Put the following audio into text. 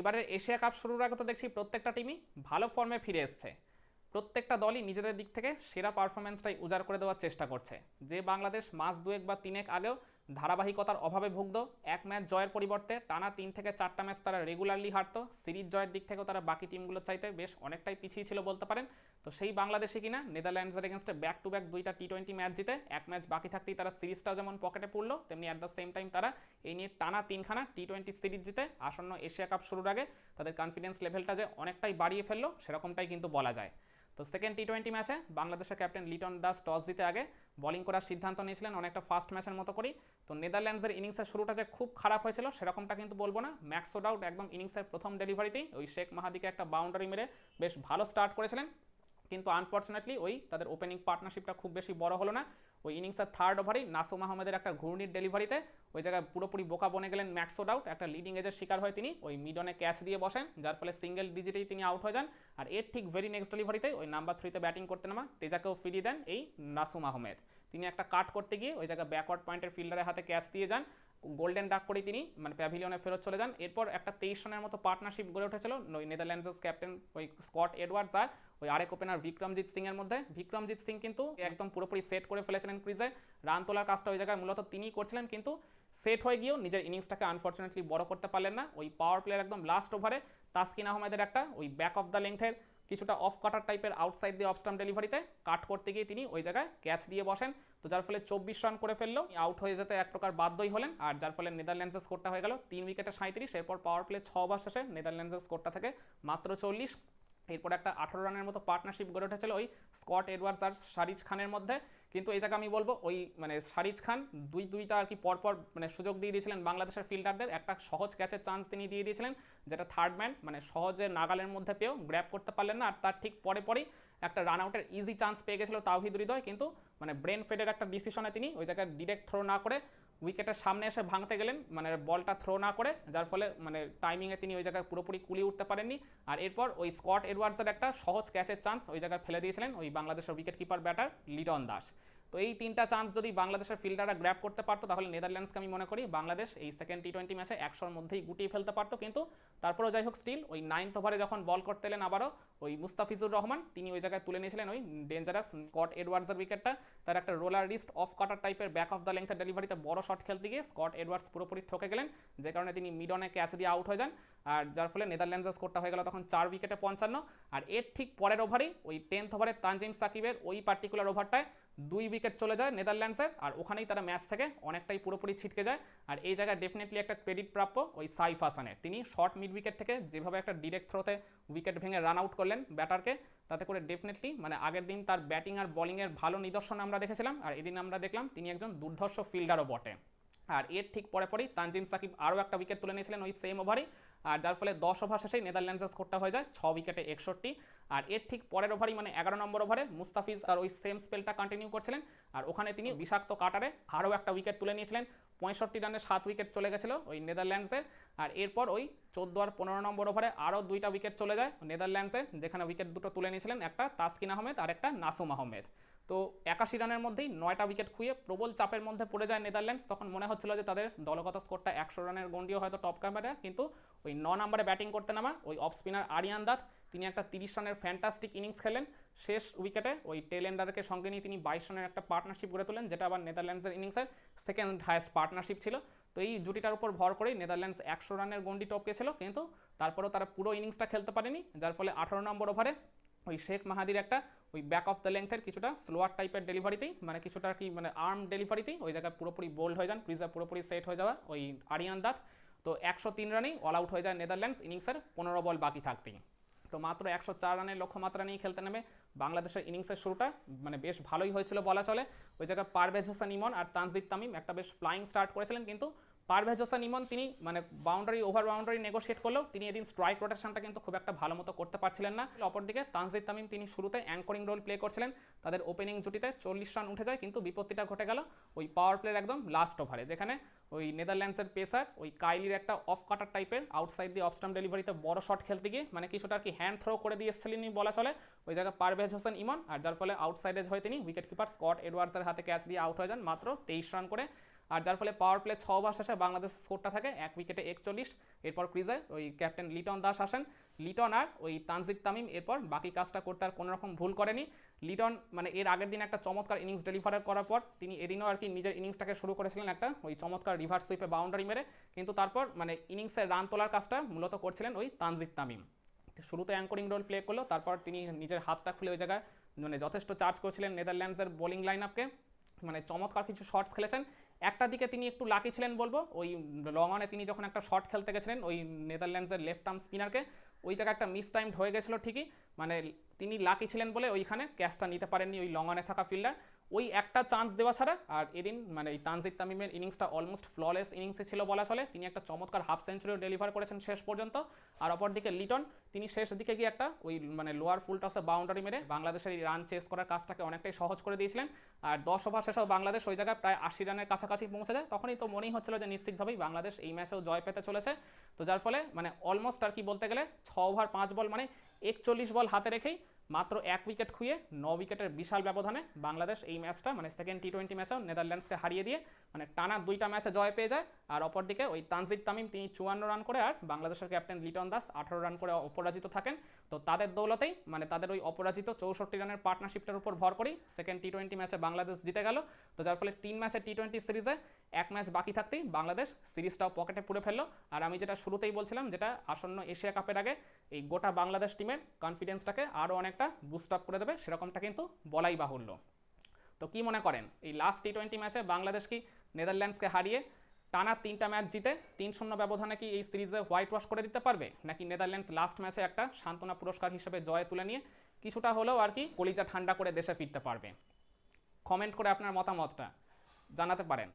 এবারের Asia cup শুরুর আগে তো দেখছি প্রত্যেকটা টিমই ভালো ফর্মে ফিরে এসছে। প্রত্যেকটা দলই নিজেদের দিক থেকে সেরা পারফরমেন্সটাই উজাড় করে দেওয়ার চেষ্টা করছে। যে বাংলাদেশ মাস দুয়েক বা তিনেক আগেও ধারাবাহিকতার অভাবে ভুগত এক ম্যাচ জয়ের পরিবর্তে টানা তিন থেকে চারটা ম্যাচ তারা রেগুলারলি হারতো। সিরিজ জয়ের দিক থেকেও তারা বাকি টিমগুলোর চাইতে বেশ অনেকটাই পিছিয়ে ছিল বলতে পারেন। তো সেই বাংলাদেশে কিনা নেদারল্যান্ডসের এগেনস্টে ব্যাক টু ব্যাক দুইটা টি টোয়েন্টি ম্যাচ জিতে এক ম্যাচ বাকি থাকতেই তারা সিরিজটাও যেমন পকেটে পড়ল, তেমনি অ্যাট দ্য সেম টাইম তারা এই নিয়ে টানা তিনখানা টি টোয়েন্টি সিরিজ জিতে আসন্ন এশিয়া কাপ শুরুর আগে তাদের কনফিডেন্স লেভেলটা যে অনেকটাই বাড়িয়ে ফেলল, সেরকমটাই কিন্তু বলা যায়। তো সেকেন্ড টি টোয়েন্টি ম্যাচে বাংলাদেশের ক্যাপ্টেন লিটন দাস টস জিতে আগে বলিং করার সিদ্ধান্ত নিয়েছিলেন, অনেকটা ফার্স্ট ম্যাচের মতো করি তো নেদারল্যান্ডসের ইনিংসের শুরুটা যে খুব খারাপ হয়েছিল, সেরকমটা কিন্তু বলব না। ম্যাক্সোড আউট একদম ইনিংসের প্রথম ডেলিভারিতেই ওই শেখ মাহাদিকে একটা বাউন্ডারি মেরে বেশ ভালো স্টার্ট করেছিলেন। কিন্তু আনফর্চুনেটলি ওই তাদের ওপেনিং পার্টনারশিপটা খুব বেশি বড় হলো না। ওই ইনিংসের থার্ড ওভারই নাসুম আহমেদের একটা ঘূর্ণির ডেলিভারিতে ওই জায়গায় পুরোপুরি বোকা বনে গেলেন ম্যাক্সোড আউট একটা লিডিং এজের শিকার হয় তিনি ওই মিডনে ক্যাচ দিয়ে বসেন, যার ফলে সিঙ্গেল ডিজিটেই তিনি আউট হয়ে যান। আর এর ঠিক ভেরি নেক্সট ডেলিভারিতে ওই নাম্বার থ্রিতে ব্যাটিং করতে নামা তেজাকেও ফিরিয়ে দেন এই নাসুম আহমেদ তিনি একটা কাট করতে গিয়ে ওই জায়গায় ব্যাকওয়ার্ড পয়েন্টের ফিল্ডারের হাতে ক্যাচ দিয়ে যান। গোল্ডেন ডাক করে তিনি মানে প্যাভিলিয়নে ফেরত চলে যান। এরপর একটা তেইশ রানের মতো পার্টনারশিপ গড়ে উঠেছিল ওই নেদারল্যান্ডসের ক্যাপ্টেন, ওই স্কট এডওয়ার্ডস আর ওই আরেক ওপেনার বিক্রমজিৎ সিং এর মধ্যে। বিক্রমজিৎ সিং কিন্তু একদম পুরোপুরি সেট করে ফেলেছিলেন ক্রিজে। রান তোলার কাজটা ওই জায়গায় মূলত তিনিই করছিলেন, কিন্তু সেট হয়ে গিয়েও নিজের ইনিংসটাকে আনফর্চুনেটলি বড় করতে পারলেন না। ওই পাওয়ার প্লেয়ার একদম লাস্ট ওভারে তাসকিন আহমেদের একটা, ওই ব্যাক অফ দ্য লেংথের কিছুটা অফ কাটার টাইপের আউটসাইড দিয়ে অফ অফস্টাম ডেলিভারিতে কাট করতে গিয়ে তিনি ওই জায়গায় ক্যাচ দিয়ে বসেন। তো যার ফলে চব্বিশ রান করে ফেলল আউট হয়ে যেতে এক প্রকার বাধ্যই হলেন। আর যার ফলে নেদারল্যান্ডসের স্কোরটা হয়ে গেল তিন উইকেটে সাঁত্রিশ এরপর পাওয়ার প্লে ছ ওভার শেষে নেদারল্যান্ডসের স্কোরটা থেকে মাত্র চল্লিশ। এরপর একটা আঠারো রানের মতো পার্টনারশিপ গড়ে উঠেছিল ওই স্কট এডওয়ার্ডস আর সারিজ খানের মধ্যে। কিন্তু এই জায়গায় আমি বলব ওই মানে শারিজ খান দুই দুইটা আর কি পরপর মানে সুযোগ দিয়ে দিয়েছিলেন বাংলাদেশের ফিল্ডারদের। একটা সহজ ক্যাচের চান্স তিনি দিয়ে দিয়েছিলেন, যেটা থার্ড ম্যান মানে সহজে নাগালের মধ্যে পেয়েও গ্র্যাপ করতে পারলেন না। আর তার ঠিক পরে পরেই একটা রান আউটের ইজি চান্স পেয়ে গেছিল তাওহিদ হৃদয়। কিন্তু মানে ব্রেন ফেডের একটা ডিসিশনে তিনি ওই জায়গায় ডিরেক্ট থ্রো না করে উইকেটের সামনে এসে ভাঙতে গেলেন মানে বলটা থ্রো না করে, যার ফলে মানে টাইমিংয়ে তিনি ওই জায়গায় পুরোপুরি কুলিয়ে উঠতে পারেননি। আর এরপর ওই স্কট এডওয়ার্ডসের একটা সহজ ক্যাচের চান্স ওই জায়গায় ফেলে দিয়েছিলেন ওই বাংলাদেশের wicket keeper batter Liton Das. তো এই তিনটা চান্স যদি বাংলাদেশের ফিল্ডাররা গ্র্যাপ করতে পারতো, তাহলে নেদারল্যান্ডসকে আমি মনে করি বাংলাদেশ এই সেকেন্ড টি টোয়েন্টি ম্যাচে একশোর মধ্যেই গুটিয়ে ফেলতে পারতো। কিন্তু তারপরেও যাই হোক স্টিল ওই নাইন্থ ওভারে যখন বল করতে এলেন আবারও, ওই মুস্তাফিজুর রহমান, তিনি ওই জায়গায় তুলে নিয়েছিলেন ওই ডেঞ্জারাস স্কট এডওয়ার্ডসের উইকেটটা তার একটা রোলার রিস্ট অফ কাটার টাইপের ব্যাক অফ দ্য লেংথের ডেলিভারিতে বড় শট খেলতে গিয়ে স্কট এডওয়ার্ডস পুরোপুরি ঠকে গেলেন, যে কারণে তিনি মিডনে ক্যাচ দিয়ে আউট হয়ে যান। আর যার ফলে নেদারল্যান্ডসের স্কোরটা হয়ে গেল তখন চার উইকেটে পঞ্চান্ন। আর এর ঠিক পরের ওভারেই ওই টেন্থ ওভারে তানজিম সাকিবের ওই পার্টিকুলার ওভারটায় দুই উইকেট চলে যায় নেদারল্যান্ডসের আর ওখানেই তারা ম্যাচ থেকে অনেকটাই পুরোপুরি ছিটকে যায়। আর এই জায়গায় ডেফিনেটলি একটা ক্রেডিট প্রাপ্য ওই সাইফ হাসানের। তিনি শর্ট মিড উইকেট থেকে যেভাবে একটা ডিরেক্ট থ্রোতে উইকেট ভেঙে রান আউট করলেন ব্যাটারকে, তাতে করে ডেফিনেটলি মানে আগের দিন তার ব্যাটিং আর বলিংয়ের ভালো নিদর্শন আমরা দেখেছিলাম, আর এদিন আমরা দেখলাম তিনি একজন দুর্ধর্ষ ফিল্ডারও বটে। আর এর ঠিক পরে পরেই তানজিম সাকিব আরও একটা উইকেট তুলে নিয়েছিলেন ওই সেম ওভারই আর যার ফলে দশ ওভার শেষেই নেদারল্যান্ডসের স্কোরটা হয়ে যায় ছ উইকেটে একষট্টি। আর এর ঠিক পরের ওভারই মানে এগারো নম্বর ওভারে মুস্তাফিজ আর ওই সেম স্পেলটা কন্টিনিউ করছিলেন। আর ওখানে তিনি বিষাক্ত কাটারে আরও একটা উইকেট তুলে নিয়েছিলেন। পঁয়ষট্টি রানে সাত উইকেট চলে গেছিল ওই নেদারল্যান্ডসের। আর এরপর ওই চোদ্দ আর পনেরো নম্বর ওভারে আরও দুইটা উইকেট চলে যায় নেদারল্যান্ডসের, যেখানে উইকেট দুটো তুলে নিয়েছিলেন একটা তাসকিন আহমেদ আর একটা নাসুম আহমেদ। তো একাশি রানের মধ্যেই নয়টা উইকেট খুঁয়ে প্রবল চাপের মধ্যে পড়ে যায় নেদারল্যান্ডস। তখন মনে হচ্ছিল যে তাদের দলগত স্কোরটা একশো রানের গন্ডিও হয়তো টপ ক্যামেরা কিন্তু ওই ন নম্বরে ব্যাটিং করতে নামা ওই অফ স্পিনার আরিয়ান দাত, তিনি একটা তিরিশ রানের ফ্যান্টাস্টিক ইনিংস খেলেন। শেষ উইকেটে ওই টেলেন্ডারকে সঙ্গে নিয়ে তিনি বাইশ রানের একটা পার্টনারশিপ গড়ে তোলেন, যেটা আবার নেদারল্যান্ডসের ইনিংসের সেকেন্ড হায়েস্ট পার্টনারশিপ ছিল। তো এই জুটিটার উপর ভর করেই নেদারল্যান্ডস একশো রানের গন্ডি টপকেছিল কিন্তু তারপরেও তারা পুরো ইনিংসটা খেলতে পারেনি, যার ফলে আঠারো নম্বর ওভারে ওই শেখ মাহাদির একটা ওই ব্যাক অফ দ্য লেংথের কিছুটা স্লোয়ার টাইপের ডেলিভারিতেই মানে কিছুটা কি মানে আর্ম ডেলিভারিতেই ওই জায়গায় পুরোপুরি বোল্ড হয়ে যান ক্রিজা পুরোপুরি সেট হয়ে যাওয়া, ওই আরিয়ান দাত তো একশো তিন রানেই অল আউট হয়ে যায় নেদারল্যান্ডস ইনিংসের পনেরো বল বাকি থাকতেই। তো মাত্র একশো চার রানের লক্ষ্যমাত্রা নিয়ে খেলতে নেমে বাংলাদেশের ইনিংসের শুরুটা মানে বেশ ভালোই হয়েছিল বলা চলে। ওই জায়গায় পারভেজ হোসেন ইমন আর তানজিদ তামিম একটা বেশ ফ্লাইং স্টার্ট করেছিলেন, কিন্তু পারভেজ হোসেন ইমন তিনি মানে বাউন্ডারি ওভার বাউন্ডারি নেগোশিয়েট করলেও তিনি এদিন স্ট্রাইক রোটেশনটা কিন্তু খুব একটা ভালো মতো করতে পারছিলেন না। অপরদিকে তানজিদ তামিম, তিনি শুরুতে অ্যাঙ্করিং রোল প্লে করছিলেন। তাদের ওপেনিং জুটিতে চল্লিশ রান উঠে যায়, কিন্তু বিপত্তিটা ঘটে গেল ওই পাওয়ার প্লের একদম লাস্ট ওভারে যেখানে ওই নেদারল্যান্ডসের পেসার, ওই কাইলির একটা অফ কাটার টাইপের আউটসাইড দিয়ে অফস্টাম ডেলিভারিতে বড় শট খেলতে গিয়ে মানে কিছুটা আর কি হ্যান্ড থ্রো করে দিয়ে এসেছিলেন বলা চলে। ওই জায়গায় পারভেজ হোসেন ইমন আর যার ফলে আউটসাইডে হয়ে তিনি উইকেট কিপার স্কট এডওয়ার্ডসের হাতে ক্যাচ দিয়ে আউট হয়ে যান, মাত্র তেইশ রান করে আর যার ফলে পাওয়ার প্লে ছ ওভার শেষে বাংলাদেশের স্কোরটা থাকে এক উইকেটে একচল্লিশ। এরপর ক্রিজে ওই ক্যাপ্টেন লিটন দাস আসেন। লিটন আর ওই তানজিদ তামিম এরপর বাকি কাজটা করতে আর কোনো রকম ভুল করেনি। লিটন মানে এর আগের দিন একটা চমৎকার ইনিংস ডেলিভার করার পর তিনি এদিনও আর কি নিজের ইনিংসটাকে শুরু করেছিলেন একটা ওই চমৎকার রিভার্স সুইপে বাউন্ডারি মেরে। কিন্তু তারপর মানে ইনিংসের রান তোলার কাজটা মূলত করছিলেন ওই তানজিদ তামিম। শুরুতে অ্যাঙ্করিং রোল প্লে করল, তারপর তিনি নিজের হাতটা খুলে ওই জায়গায় মানে যথেষ্ট চার্জ করেছিলেন নেদারল্যান্ডসের বোলিং লাইন আপকে মানে চমৎকার কিছু শর্টস খেলেছেন। একটা দিকে তিনি একটু লাকি ছিলেন বলব, ওই লং অনে তিনি যখন একটা শর্ট খেলতে গেছিলেন, ওই নেদারল্যান্ডসের লেফট আর্ম স্পিনারকে ওই জায়গায় একটা মিস টাইমড হয়ে গেছিল ঠিকই। মানে তিনি লাকি ছিলেন বলে ওইখানে ক্যাচটা নিতে পারেননি ওই লং অনে থাকা ফিল্ডার ওই একটা চান্স দেওয়া ছাড়া, আর এদিন মানে এই তানজিদ তামিমের ইনিংসটা অলমোস্ট ফ্ললেস ইনিংসে ছিল বলা চলে। তিনি একটা চমৎকার হাফ সেঞ্চুরিও ডেলিভার করেছেন শেষ পর্যন্ত। আর অপরদিকে লিটন, তিনি শেষ দিকে গিয়ে একটা ওই মানে লোয়ার ফুল টসে বাউন্ডারি মেরে বাংলাদেশের এই রান চেস করার কাজটাকে অনেকটাই সহজ করে দিয়েছিলেন। আর দশ ওভার শেষেও বাংলাদেশ ওই জায়গায় প্রায় আশি রানের কাছাকাছি পৌঁছে যায়। তখনই তো মনেই হচ্ছিল যে নিশ্চিতভাবেই বাংলাদেশ এই ম্যাচেও জয় পেতে চলেছে। তো যার ফলে মানে অলমোস্ট আর কি বলতে গেলে, ছ ওভার পাঁচ বল মানে একচল্লিশ বল হাতে রেখেই মাত্র এক উইকেট খুঁয়ে ন উইকেটের বিশাল ব্যবধানে বাংলাদেশ এই ম্যাচটা মানে সেকেন্ড টি টোয়েন্টি ম্যাচেও নেদারল্যান্ডসকে হারিয়ে দিয়ে মানে টানা দুইটা ম্যাচে জয় পেয়ে যায়। আর অপরদিকে ওই তানজিদ তামিম, তিনি চুয়ান্ন রান করে আর বাংলাদেশের ক্যাপ্টেন লিটন দাস আঠারো রান করে অপরাজিত থাকেন। তো তাদের দৌলতেই মানে তাদের ওই অপরাজিত চৌষট্টি রানের পার্টনারশিপটার উপর ভর করেই সেকেন্ড টি টোয়েন্টি ম্যাচে বাংলাদেশ জিতে গেল। তো যার ফলে তিন ম্যাচের টি টোয়েন্টি সিরিজে এক ম্যাচ বাকি থাকতেই বাংলাদেশ সিরিজটাও পকেটে পুরে ফেলল। আর আমি যেটা শুরুতেই বলছিলাম, যেটা আসন্ন এশিয়া কাপের আগে এই গোটা বাংলাদেশ টিমের কনফিডেন্সটাকে আরও অনেকটা বুস্ট আপ করে দেবে, সেরকমটা কিন্তু বলাই বাহুল্য। তো কি মনে করেন? এই লাস্ট টি টোয়েন্টি ম্যাচে বাংলাদেশ কি নেদারল্যান্ডসকে হারিয়ে টানা তিনটা ম্যাচ জিতে তিন শূন্য ব্যবধানে কি এই সিরিজে হোয়াইট ওয়াশ করে দিতে পারবে? নাকি নেদারল্যান্ডস লাস্ট ম্যাচে একটা সান্ত্বনা পুরস্কার হিসেবে জয় তুলে নিয়ে কিছুটা হলেও আর কি কলিজা ঠান্ডা করে দেশে ফিরতে পারবে? কমেন্ট করে আপনার মতামতটা জানাতে পারেন।